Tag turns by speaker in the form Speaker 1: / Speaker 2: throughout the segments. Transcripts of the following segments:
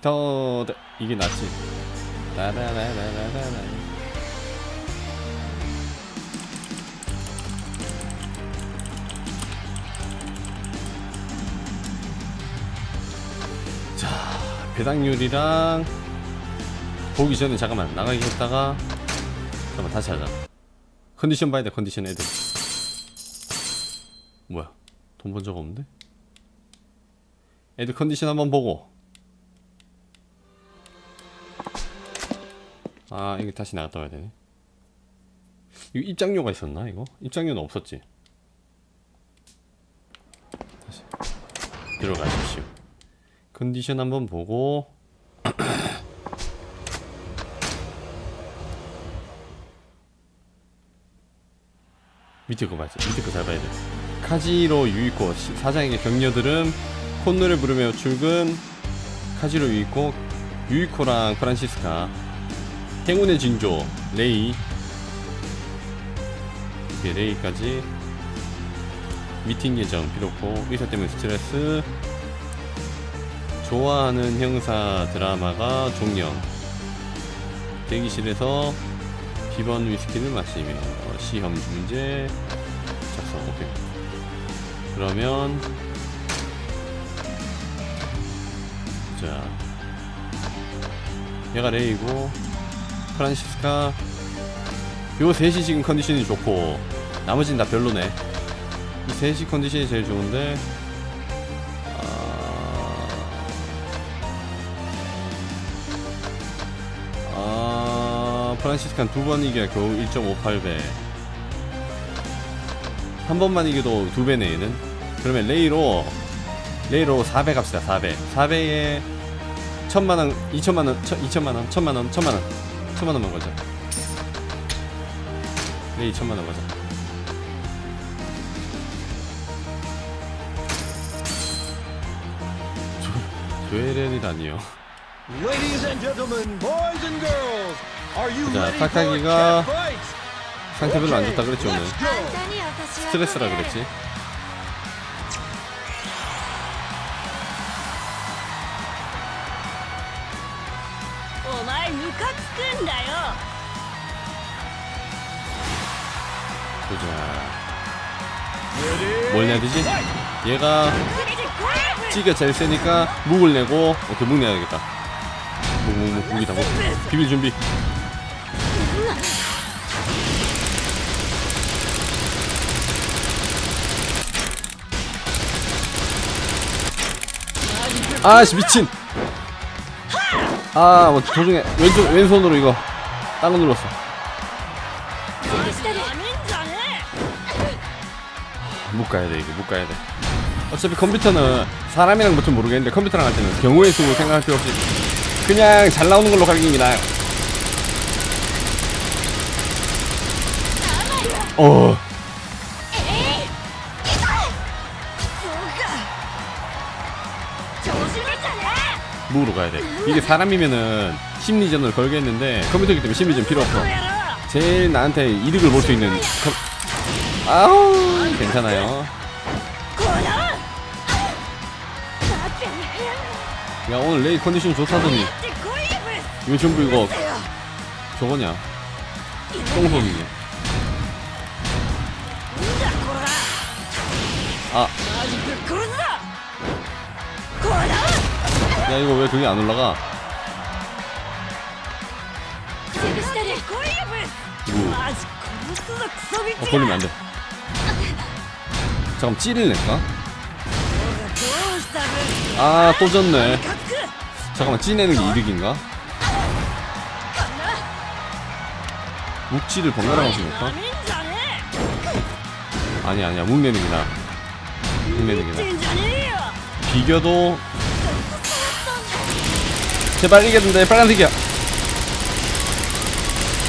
Speaker 1: 더 이게 낫지. 라라라라라라. 자, 배당률이랑 보기 전에 잠깐만 나가기 했다가 잠깐만 다시 하자. 컨디션 봐야 돼 컨디션 애들. 뭐야? 돈 번 적 없는데? 애들 컨디션 한번 보고 아 이거 다시 나갔다 와야 되네. 이거 입장료가 있었나 이거? 입장료는 없었지. 다시 들어가십시오. 컨디션 한번 보고. 밑에 거 봐야지? 밑에 거 잘 봐야 돼. 카지로 유이코 시- 사장에게 격려들음 콧노래 부르며 출근. 카지로 유이코 유이코랑 프란시스카 행운의 징조 레이. 이렇게 레이까지. 미팅 예정 비로코 의사 때문에 스트레스. 좋아하는 형사 드라마가 종영. 대기실에서 비번 위스키를 마시며 시험 문제 작성 오케이. 그러면 자. 얘가 레이고 프란시스카 요 셋이 지금 컨디션이 좋고 나머지는 다 별로네. 이 셋이 컨디션이 제일 좋은데 아, 아 프란시스카는 두번 이겨야 겨우 1.58배. 한 번만 이겨도 두 배네 얘는. 그러면 레이로 레이로 4배 갑시다 4배. 4배에 천만원 2천만원 2천만원 천만원 천만원 천만원만 걸자 레이 천만 원 가자 조-
Speaker 2: gentlemen, boys and girls, are you
Speaker 1: 자,
Speaker 2: fight?
Speaker 1: 상태 별로 안 좋다 그랬지 오늘. 스트레스라 그랬지 해야 되지? 얘가 찌가 제일 세니까 묵을 내고 오케이 묵 내야 되겠다. 묵묵묵 묵이다 묵 비빌 준비. 아씨 미친. 아뭐 도중에 왼쪽 왼손으로 이거. 땅을 눌렀어. 묶어야 돼 이거 묶어야 돼. 어차피 컴퓨터는 사람이랑 뭐좀 모르겠는데 컴퓨터랑 할 때는 경우의 수 생각할 필요 없이 그냥 잘 나오는 걸로 가는 게 나아요. 어. 무로 가야 돼. 이게 사람이면은 심리전을 걸겠는데 컴퓨터기 때문에 심리전 필요 없어. 제일 나한테 이득을 볼 수 있는 아우 괜찮아요. 야 오늘 레이 컨디션 좋다더니. 이거 전부 이거 저거냐? 똥손이냐 아야 이거 왜 그게 안 올라가? 어, 걸리면 안돼. 잠깐 찌를 낼까? 아 또 졌네. 잠깐만 찌내는 게 이득인가? 묵지를 번갈아 가서 낼까? 아니 아니야 묵 내는 게 나아. 묵 내는 게 나아. 비겨도 제발 이겼는데 빨간색이야.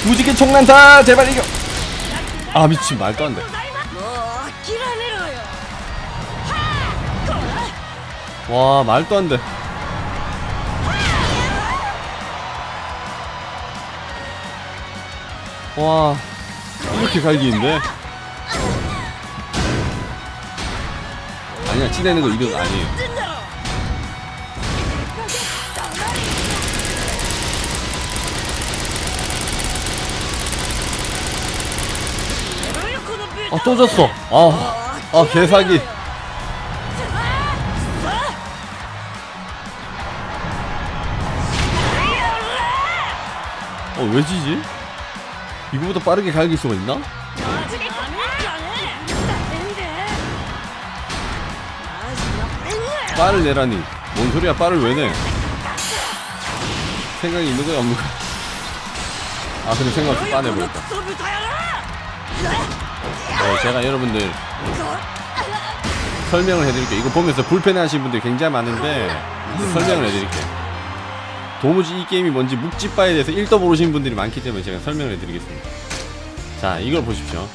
Speaker 1: 무지개 총난다 제발 이겨! 아 미친 말도 안돼. 와 말도 안돼. 와 이렇게 갈기인데? 아니야 찌내는 거 이거 아니에요. 아 떠졌어. 아아 아, 개사기. 왜 지지? 이거보다 빠르게 갈길 수가 있나? 빠를 내라니 뭔 소리야 빠를 왜 내? 생각이 있는 거야 없는 거야? 아 근데 생각 없이 빠내버렸다 네, 제가 여러분들 설명을 해드릴게요 이거 보면서 불편해 하시는 분들 굉장히 많은데 설명을 해드릴게요 도무지 이 게임이 뭔지 묵찌빠에 대해서 1도 모르시는 분들이 많기 때문에 제가 설명을 해드리겠습니다. 자, 이걸 보십시오.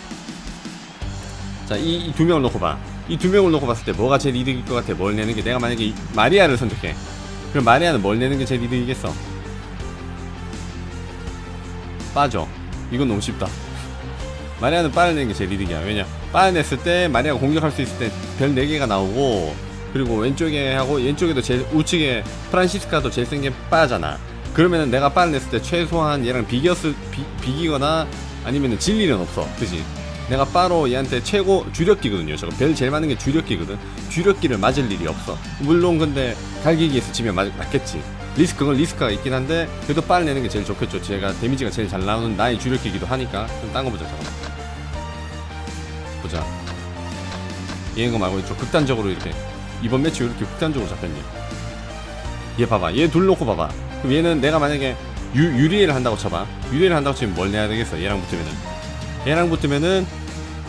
Speaker 1: 자, 이 두 명을 놓고 봐. 이 두 명을 놓고 봤을 때 뭐가 제일 이득일 것 같아? 뭘 내는 게 내가 만약에 이 마리아를 선택해. 그럼 마리아는 뭘 내는 게 제일 이득이겠어? 빠져. 이건 너무 쉽다. 마리아는 빠를 내는 게 제일 이득이야. 왜냐? 빠를 냈을 때 마리아가 공격할 수 있을 때 별 4개가 나오고 그리고 왼쪽에 하고 왼쪽에도 제일 우측에 프란시스카도 제일 센 게 빠잖아. 그러면은 내가 빠를 냈을 때 최소한 얘랑 비겼을 비, 비기거나 아니면은 질 일은 없어. 그지? 내가 빠로 얘한테 최고 주력기거든요. 저거 별 제일 많은 게 주력기거든. 주력기를 맞을 일이 없어. 물론 근데 갈기기에서 지면 맞, 맞겠지. 리스크 그건 리스크가 있긴 한데 그래도 빠를 내는 게 제일 좋겠죠. 제가 데미지가 제일 잘 나오는 나의 주력기기도 하니까 좀 딴 거 보자 잠깐만. 보자. 얘거 말고 이쪽 극단적으로 이렇게 이번 매치 왜 이렇게 극단적으로 잡혔니? 얘 봐봐. 얘 둘 놓고 봐봐. 그럼 얘는 내가 만약에 유, 유리를 한다고 쳐봐. 유리를 한다고 치면 뭘 내야 되겠어? 얘랑 붙으면은. 얘랑 붙으면은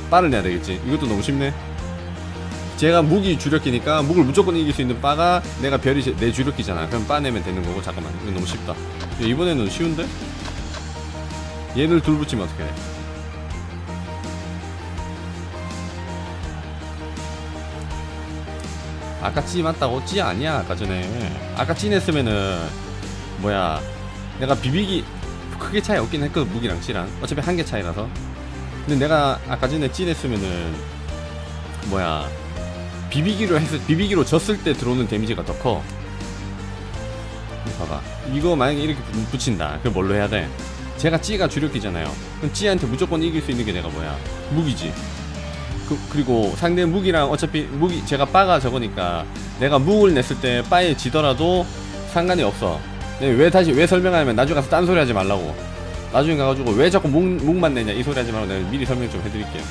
Speaker 1: 빠를 내야 되겠지. 이것도 너무 쉽네. 제가 무기 주력기니까 무기를 무조건 이길 수 있는 빠가 내가 별이 제- 내 주력기잖아. 그럼 빠 내면 되는 거고 잠깐만. 이거 너무 쉽다. 야, 이번에는 쉬운데? 얘를 둘 붙이면 어떻게 해? 아까 찌 맞다고? 찌 아니야 아까 전에. 아까 찌 냈으면은 뭐야 내가 비비기 크게 차이 없긴 했거든 무기랑 찌랑. 어차피 한 개 차이라서. 근데 내가 아까 전에 찌 냈으면은 뭐야 비비기로 했을 비비기로 졌을 때 들어오는 데미지가 더커. 봐봐. 이거 만약에 이렇게 부- 붙인다. 그럼 뭘로 해야 돼? 제가 찌가 주력기잖아요. 그럼 찌한테 무조건 이길 수 있는 게 내가 뭐야? 무기지 그, 그리고 상대 무기랑 어차피 무기 제가 빠가 적으니까 내가 무을 냈을 때 빠에 지더라도 상관이 없어. 왜 다시 왜 설명하냐면 나중에 가서 딴 소리 하지 말라고. 나중에 가가지고 왜 자꾸 묵, 묵만 내냐 이 소리 하지 말고 내가 미리 설명 좀 해드릴게요.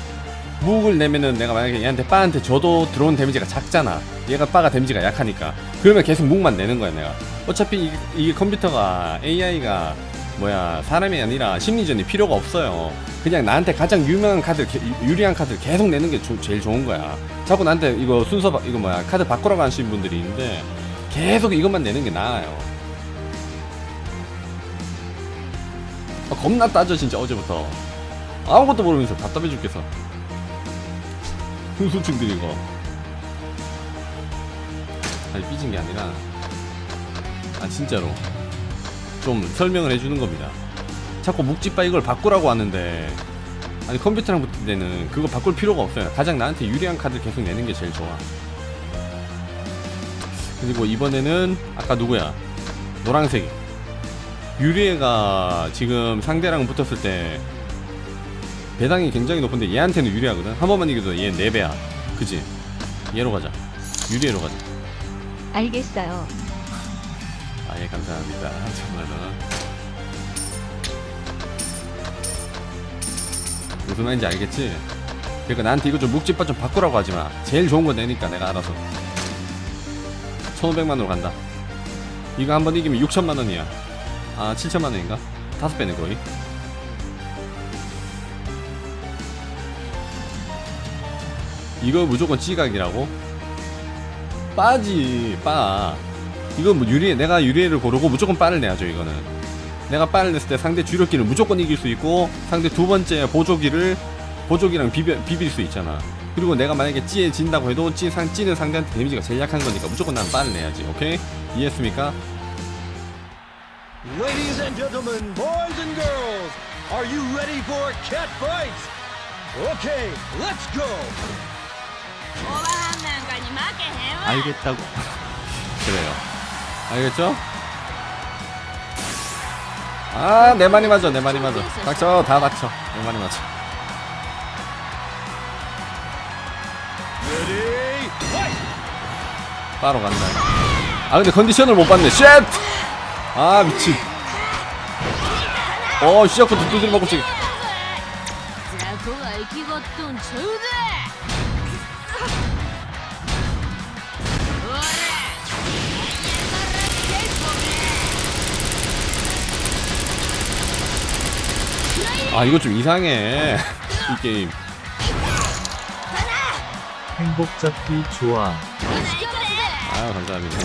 Speaker 1: 묵을 내면은 내가 만약에 얘한테 빠한테 줘도 들어온 데미지가 작잖아. 얘가 빠가 데미지가 약하니까. 그러면 계속 묵만 내는 거야 내가. 어차피 이게, 이게 컴퓨터가 AI가 뭐야 사람이 아니라 심리전이 필요가 없어요. 그냥 나한테 가장 유명한 카드 게- 유리한 카드를 계속 내는 게 조- 제일 좋은 거야. 자꾸 나한테 이거 순서 바- 이거 뭐야 카드 바꾸라고 하시는 분들이 있는데 계속 이것만 내는 게 나아요. 아, 겁나 따져 진짜 어제부터 아무것도 모르면서 답답해 죽겠어. 후수층들 이거. 아니 삐진 게 아니라 아 진짜로 좀 설명을 해주는 겁니다. 자꾸 묵찌빠 이걸 바꾸라고 하는데 아니 컴퓨터랑 붙을 때는 그거 바꿀 필요가 없어요. 가장 나한테 유리한 카드 계속 내는 게 제일 좋아. 그리고 이번에는 아까 누구야? 노랑색. 유리애가 지금 상대랑 붙었을 때 배당이 굉장히 높은데 얘한테는 유리하거든. 한 번만 이겨도 얘 4배야. 그지? 얘로 가자. 유리애로 가자.
Speaker 3: 알겠어요.
Speaker 1: 아, 예, 감사합니다. 정말로. 무슨 말인지 알겠지? 그러니까 나한테 이거 좀 묵집바 좀 바꾸라고 하지 마. 제일 좋은 거 내니까 내가 알아서. 1500만으로 간다. 이거 한번 이기면 6천만 원이야. 아, 7천만 원인가? 다섯 배네 거의. 이거 무조건 찌각이라고? 빠지, 빠. 이건 뭐 유리 내가 유리를 고르고 무조건 빠를 내야죠 이거는 내가 빠를 냈을 때 상대 주력기를 무조건 이길 수 있고 상대 두 번째 보조기를 보조기랑 비벼, 비빌 수 있잖아 그리고 내가 만약에 찌에 진다고 해도 찌, 상, 찌는 상대한테 데미지가 제일 약한 거니까 무조건 난 빠를 내야지 오케이? 이해했습니까?
Speaker 2: Ladies and gentlemen, boys and girls, are you ready for cat fight? Okay, let's go!
Speaker 1: 알겠다고 그래요 알겠죠? 아, 내 말이 맞아, 내 말이 맞아. 닥쳐, 다 닥쳐. 내 말이 맞아. 바로 간다. 아, 근데 컨디션을 못 봤네. 쉣! 아, 미친. 어, 시작부터 두드려 먹고
Speaker 4: 지금.
Speaker 1: 아 이거 좀 이상해. 이 게임.
Speaker 5: 행복 잡기 좋아.
Speaker 1: 아 감사합니다.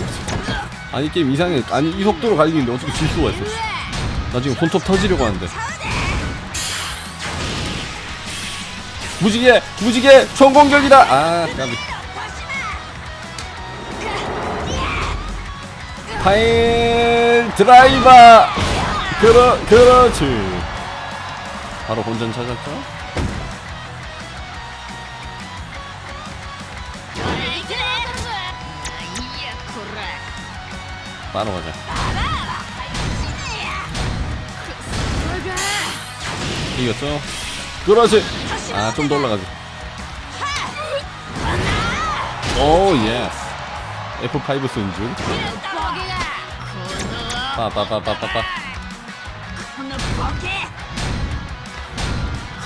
Speaker 1: 아니 이 게임 이상해. 아니 이 속도로 갈리는데 어떻게 질 수가 있어? 나 지금 손톱 터지려고 하는데. 무지개 무지개 총공격이다. 아 까비 파일 드라이버. 그러 그렇지 바로 본전 찾았죠? 바로 가자. 이겼죠? 그렇지. 아 좀 더 올라가지. 오 예스. F5 쓰는 중 빠빠빠빠빠빠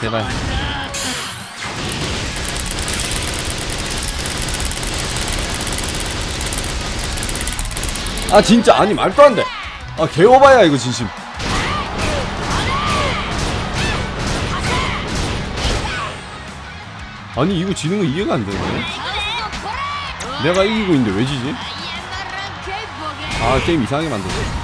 Speaker 1: 제발. 아 진짜. 아니 말도 안돼. 아 개오바야 이거 진심. 아니 이거 지는 거 이해가 안 되네 내가 이기고 있는데 왜 지지? 아 게임 이상하게 만들었어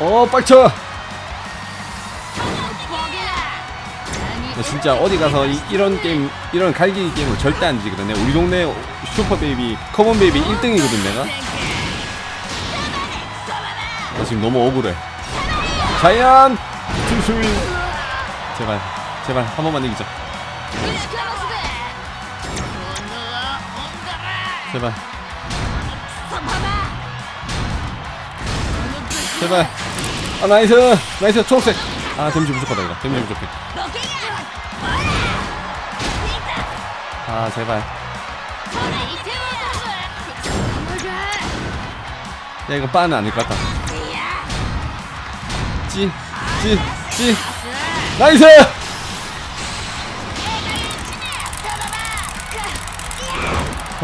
Speaker 1: 아어 빡쳐. 나 진짜 어디 가서 이, 이런 게임 이런 갈기기 게임을 절대 안 지거든. 우리 동네 슈퍼 베이비 커먼 베이비 1등이거든 내가. 나 지금 너무 억울해. 자이언! 투스윙 제발 제발 한 번만 이기자 제발. 제발. 아 나이스. 나이스. 초록색. 아 데미지 부족하다 이거. 데미지 부족해. 아 제발. 야 이거 빠는 아닐 것 같다. 찌찌찌. 나이스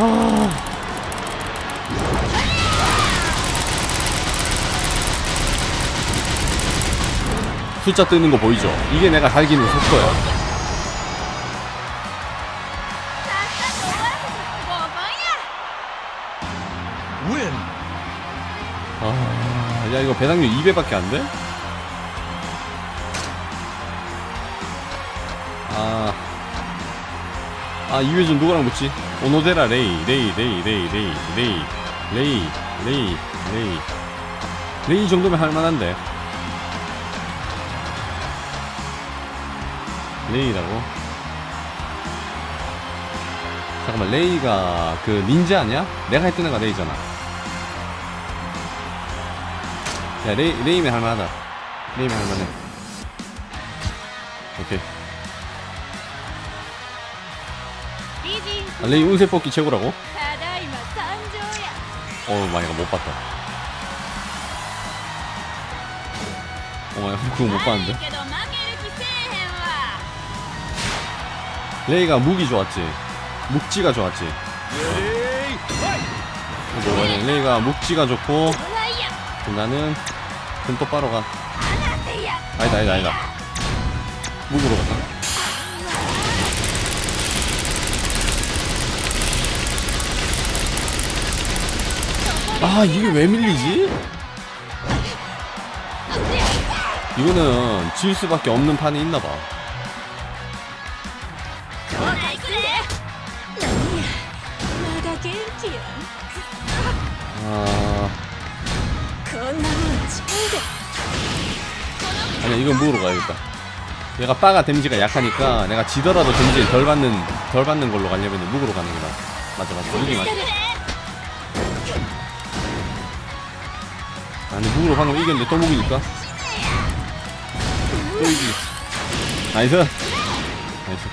Speaker 1: 아 숫자 뜨는 거 보이죠? 이게 내가 갈기는 속도야. 아, 야 이거 배당률 2배밖에 안 돼? 아 이회준 누구랑 붙지? 오노데라 레이, 레이, 레이, 레이, 레이, 레이, 레이, 레이, 레이, 레이 정도면 할만한데. 레이라고? 잠깐만 레이가 그 닌자 아니야? 내가 했던 애가 레이잖아. 야 레이, 레이면 할만하다 레이면 할만해 오케이 아, 알리 운세 뽑기 최고라고? 어우 마이가 못 봤다. 어마야 그거 못 봤는데? 레이가 무기 좋았지. 묵지가 좋았지. 어. 레이가 묵지가 좋고
Speaker 4: 그럼
Speaker 1: 나는 금 똑바로 가. 아니다 아니다 아니다. 무기로 갔다. 아 이게 왜 밀리지? 이거는 질 수밖에 없는 판이 있나봐. 아... 아니 이건 모으러 가야겠다. 얘가 빠가 데미지가 약하니까 내가 지더라도 데미지를 덜 받는 덜 받는 걸로 가려면 무으로 가는 게 맞아 맞아 맞아. 무기 맞아. 아니 무구로 방금 이겼는데 또 무기니까. 또 이기 나이스. 나이스.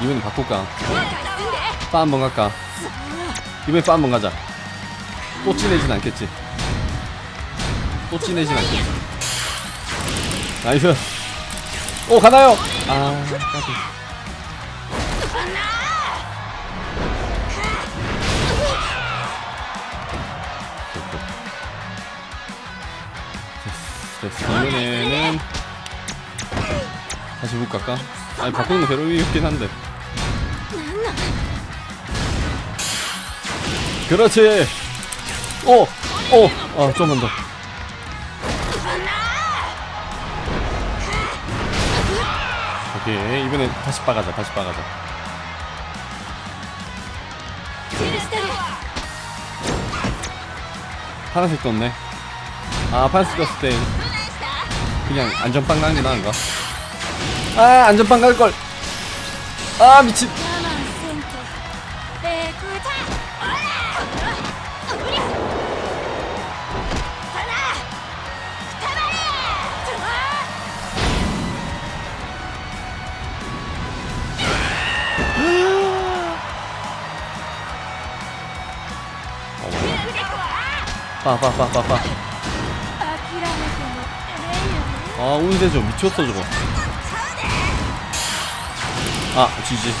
Speaker 1: 이번엔 바꿀까? 빠 한번 갈까? 이번에 빠 한번 가자. 또 찌내진 않겠지? 또 찌내진 않겠지? 나이스. 오 가나요? 아 까비 이번에는 다시 묵 갈까? 아니 바꾸는 거 배로 이겼긴 한데 그렇지 오! 오! 아 좀만 더 오케이 이번에 다시 빠가자 다시 빠가자 파란색 떴네 아 파란색 떴을 때 그냥 안전빵 가는 게 나은가? 아 안전빵 갈걸. 아 미친. 빠빠빠빠빠 아 운세죠 미쳤어 저거. 아 지지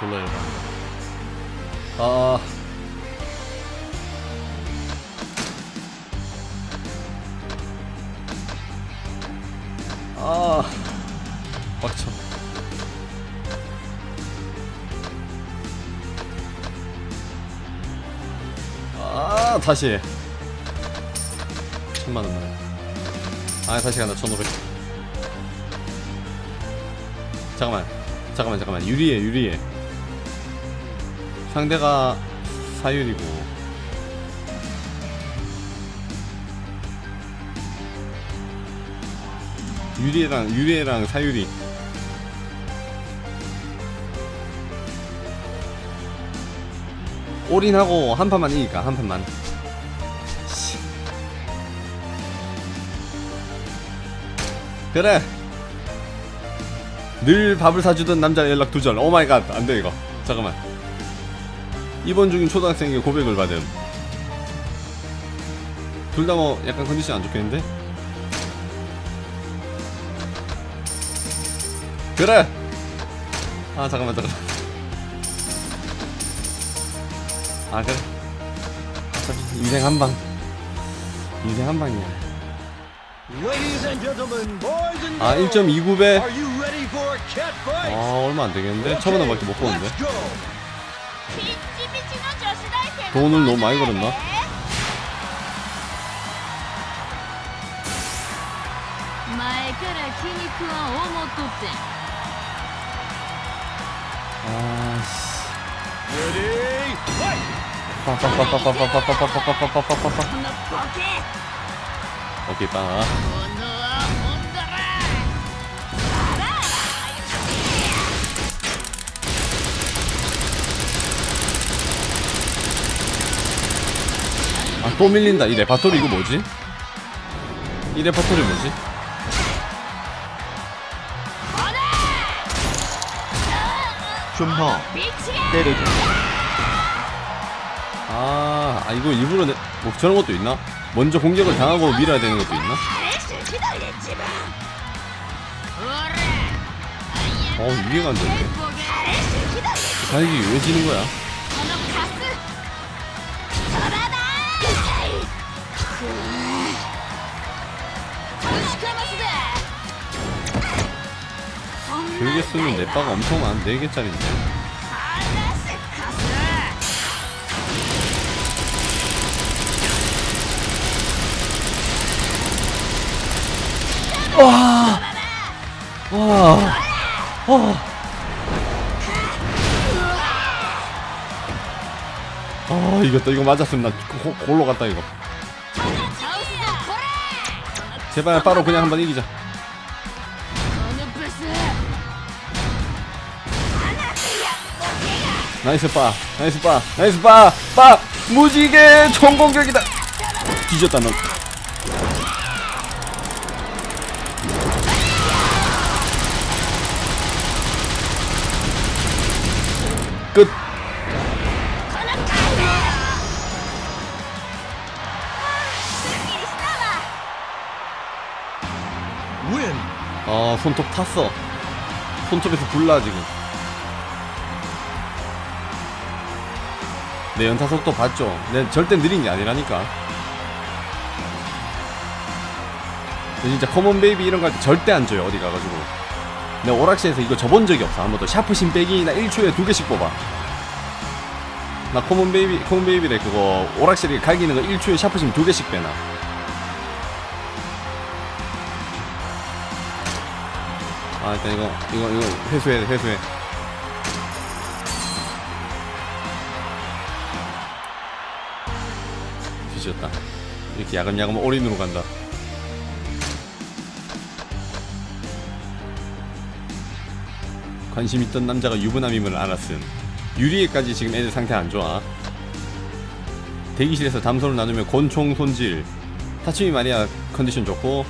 Speaker 1: 졸라 열받 아 아, 빡쳐. 아, 다시 해. 천만 원만. 아, 다시 간다. 천오백. 잠깐만. 잠깐만, 잠깐만. 유리해, 유리해. 상대가 사유리고. 유리랑 유리랑 사유리. 올인하고 한 판만 이기까 한 판만. 씨. 그래. 늘 밥을 사주던 남자 연락 두절. 오 마이 갓. 안돼 이거. 잠깐만. 이번 중인 초등학생에게 고백을 받음. 둘 다 뭐 약간 컨디션 안 좋겠는데? 그래. 아 잠깐만 잠깐만. 아 그래. 어차피 인생 한 방. 인생 한 방이야.
Speaker 2: Ladies and gentlemen, boys and
Speaker 1: 아
Speaker 2: girls,
Speaker 1: 1.29배.
Speaker 2: are you ready for cat fights?
Speaker 1: 아 얼마 안 되겠는데? 천 원밖에 못 보는데. 돈을 너무 많이 걸었나? 아씨. 오케이 빵. 또 밀린다 이 레파토리 이거 뭐지? 이 레파토리 뭐지?
Speaker 4: 좀더
Speaker 5: 때려줘
Speaker 1: 아, 아 이거 일부러 내, 뭐 저런 것도 있나? 먼저 공격을 당하고 밀어야 되는 것도 있나? 어 이해가 안 되네 달기 왜 지는 거야? 교육에 쓰는 내 바가 엄청 많아 4개짜리인데 와, 와, 와. 아, 이겼다. 이거 맞았으면 나 골로 갔다, 이거. 제발 바로 그냥 한번 이기자. 나이스 빠 나이스 빠 나이스 빠빠! 무지개 총공격이다! 뒤졌다 넌 손톱 탔어. 손톱에서 불나 지금. 내 연타 속도 봤죠? 내 절대 느린 게 아니라니까. 진짜 커먼 베이비 이런 거 할 때 절대 안 줘요 어디 가가지고. 내가 오락실에서 이거 접은 적이 없어 한 번도. 샤프 신 빼기나 1초에 두 개씩 뽑아. 나 커먼 베이비 커먼 베이비래 그거. 오락실에 갈기는 거 1초에 샤프 신 두 개씩 빼나 아 일단 이거 이거 이거 회수해 회수해. 뒤졌다. 이렇게 야금야금 올인으로 간다. 관심 있던 남자가 유부남임을 알았음. 유리에까지 지금 애들 상태 안 좋아. 대기실에서 담소를 나누며 권총 손질. 타치미 마리아 컨디션 좋고.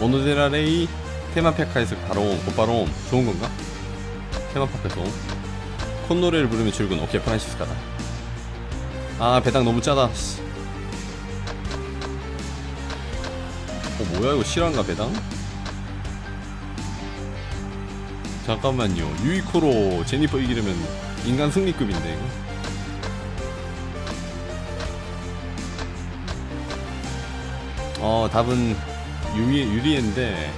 Speaker 1: 오노데라레이 테마페카에서 바로 옴, 곧바로 옴. 좋은 건가? 테마파크에서 옴. 콧노래를 부르며 출근. 오케이, 프란시스카다. 아, 배당 너무 짜다. 씨. 어, 뭐야, 이거 실화인가, 배당? 잠깐만요. 유이코로 제니퍼 이기려면 인간 승리급인데, 이거. 어, 답은 유리, 유리인데,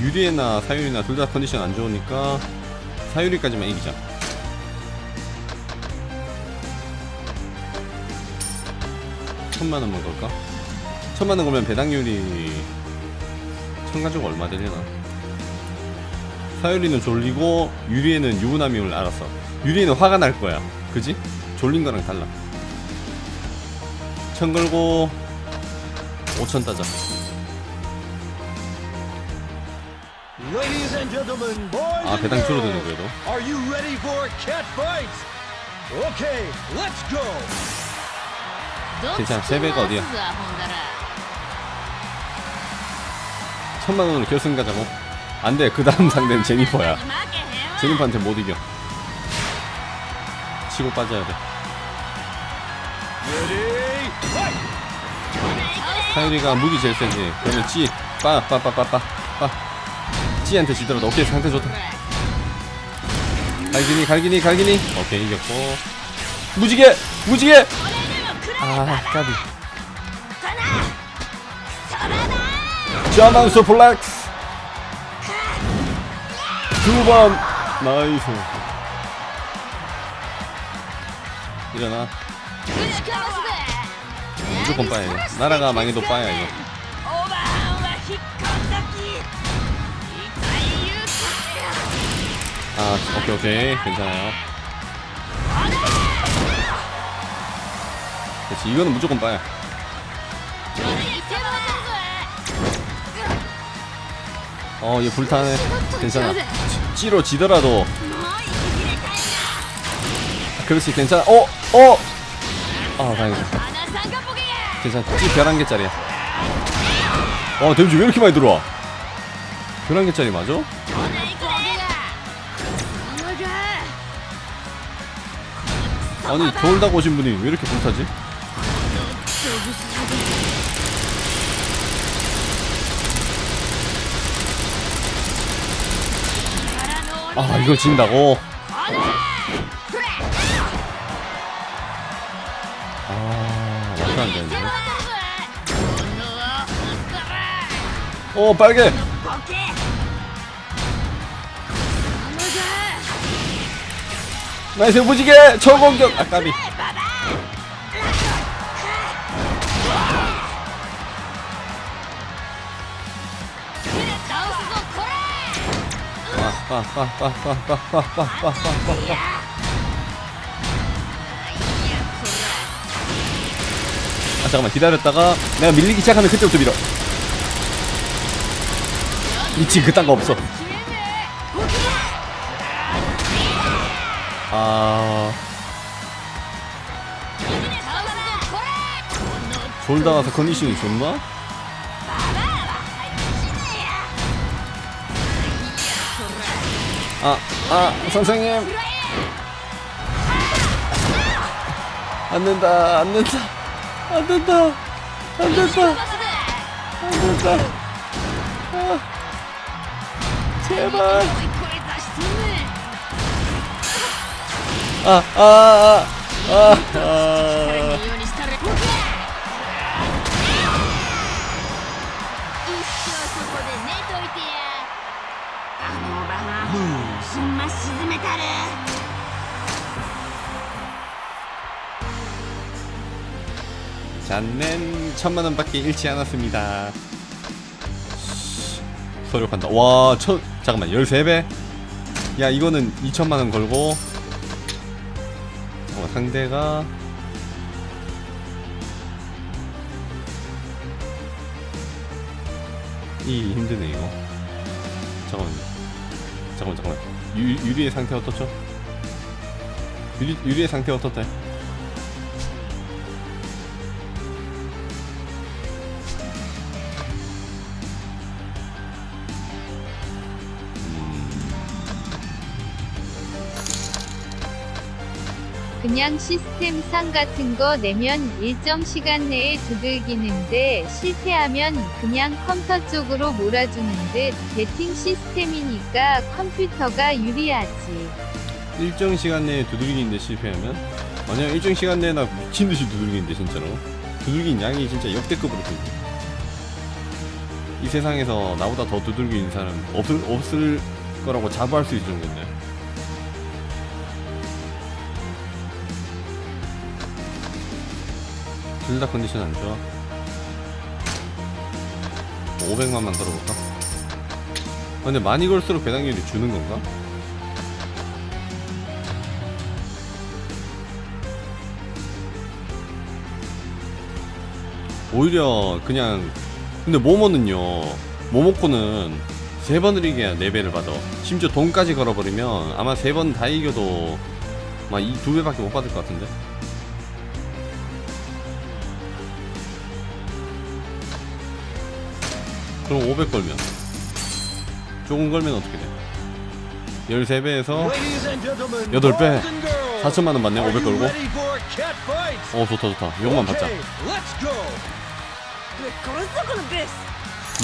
Speaker 1: 유리에나 사유리나 둘 다 컨디션 안 좋으니까 사유리까지만 이기자. 천만 원만 걸까? 천만 원 걸면 배당률이 천 가지고 얼마 되려나? 사유리는 졸리고 유리에는 유부남임을 알았어. 유리에는 화가 날 거야. 그지? 졸린 거랑 달라. 천 걸고 5천 따자. 아, 배당 줄어드네, 그래도.
Speaker 2: are you ready for cat fights? Okay, let's go.
Speaker 1: 괜찮아, 세배가 어디야? 천만 원으로 결승 가자고. 안 돼. 그 다음 상대는 제니퍼야. 제니퍼한테 못 이겨. 치고 빠져야 돼.
Speaker 2: Fight!
Speaker 1: 사유리가 무기 제일 세지. 그러면 찌, 빠, 빠, 빠, 빠, 빠, 빠. 찌한테 지더라도 오케이 상태 좋다. 갈기니, 갈기니, 갈기니. 오케이 이겼고. 무지개, 무지개. 아, 까비. 자만 소플렉스. 두 번. 나이스. 일어나. 무조건 빠야 돼. 나라가 망해도 빠야 이거. 아 오케이 오케이. 괜찮아요. 그렇지 이거는 무조건 빠야. 어얘 불타네. 괜찮아. 찌, 로 지더라도. 그렇지 괜찮아. 어! 어! 아 다행이다. 괜찮아. 찌 11개짜리야. 와 데미지 왜 이렇게 많이 들어와? 11개짜리 맞아? 아니, 돌다고 오신 분이 왜 이렇게 불타지? 아, 이걸 진다고? 아, 말도 안 되는데. 어, 빨개! 나이스 무지개 초공격. 아 까비. 아 잠깐만. 기다렸다가 내가 밀리기 시작하면 그때부터 밀어. 미치 그딴 거 없어 아 졸다 가서 컨디션이 좋나? 아, 아, 선생님. 안 된다, 안 된다, 안 된다, 안 된다, 안 된다. 아, 제발. 아, 아, 아, 아, 아. 잔넨 천만 원밖에 잃지 않았습니다. 소력한다. 와, 천 잠깐만 13배? 야, 이거는 2천만 원 걸고 상대가 이 힘드네 이거. 잠깐만. 잠깐만 잠깐만. 유, 유리의 상태 어떻죠? 유리 유리의 상태 어떻대?
Speaker 3: 그냥 시스템상 같은 거 내면 일정 시간 내에 두들기는데 실패하면 그냥 컴퓨터 쪽으로 몰아주는 듯 배팅 시스템이니까 컴퓨터가 유리하지.
Speaker 1: 일정 시간 내에 두들기는데 실패하면? 아니야 일정 시간 내에 나 미친듯이 두들기는데 진짜로. 두들긴 양이 진짜 역대급으로 두들겨 이 세상에서 나보다 더 두들기는 사람 없을, 없을 거라고 자부할 수 있을 정도인데 둘 다 컨디션 안 좋아 500만만 걸어볼까? 아, 근데 많이 걸수록 배당률이 주는 건가? 오히려 그냥 근데 모모는요 모모코는 세 번을 이겨야 4배를 받아 심지어 돈까지 걸어버리면 아마 세 번 다 이겨도 막 이 두 배밖에 못 받을 것 같은데 그럼 500 걸면 조금 걸면 어떻게 돼 13배에서
Speaker 2: Ladies and gentlemen,
Speaker 1: 여덟 배.
Speaker 2: boys and girls,
Speaker 1: 4천만 원 받네
Speaker 2: are
Speaker 1: 500
Speaker 2: you
Speaker 1: 걸고? 어 좋다 좋다 이것만 받자.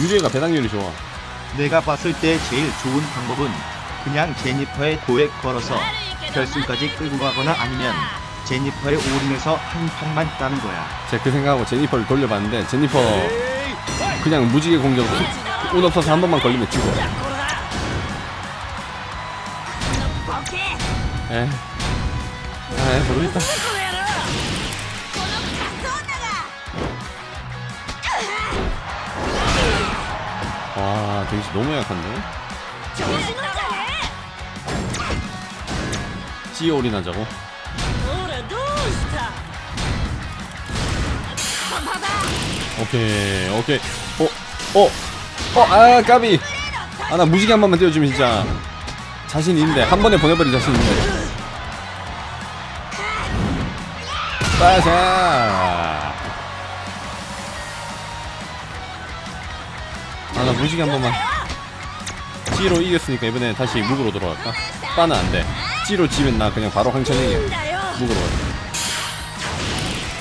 Speaker 1: 유리가 배당률이 좋아
Speaker 5: 내가 봤을 때 제일 좋은 방법은 그냥 제니퍼의 도에 걸어서 결승까지 끌고 가거나 아니면 제니퍼에 올인해서 한 판만 따는 거야.
Speaker 1: 제가 그 생각하고 제니퍼를 돌려봤는데 제니퍼
Speaker 2: fight.
Speaker 1: 그냥 무지개 공격 운 없어서 한 번만 걸리면 지고 에 에, 모르겠다. 와 데이시 너무 약한데? 찌 올인하자고 오케이 오케이. 어 어 어 아 까비. 아 나 무지개 한 번만 띄워주면 진짜 자신 있는데 한 번에 보내버릴 자신 있는데. 빠샤. 아나 무지개 한 번만. G로 이겼으니까 이번에 다시 묵으로 돌아갈까? 빠는 안돼. G로 지면 나 그냥 바로 황천행이 묵으로 가자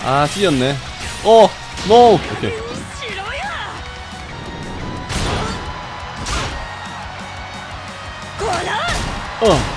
Speaker 1: 아 C였네. 어! 노! 오케이 어!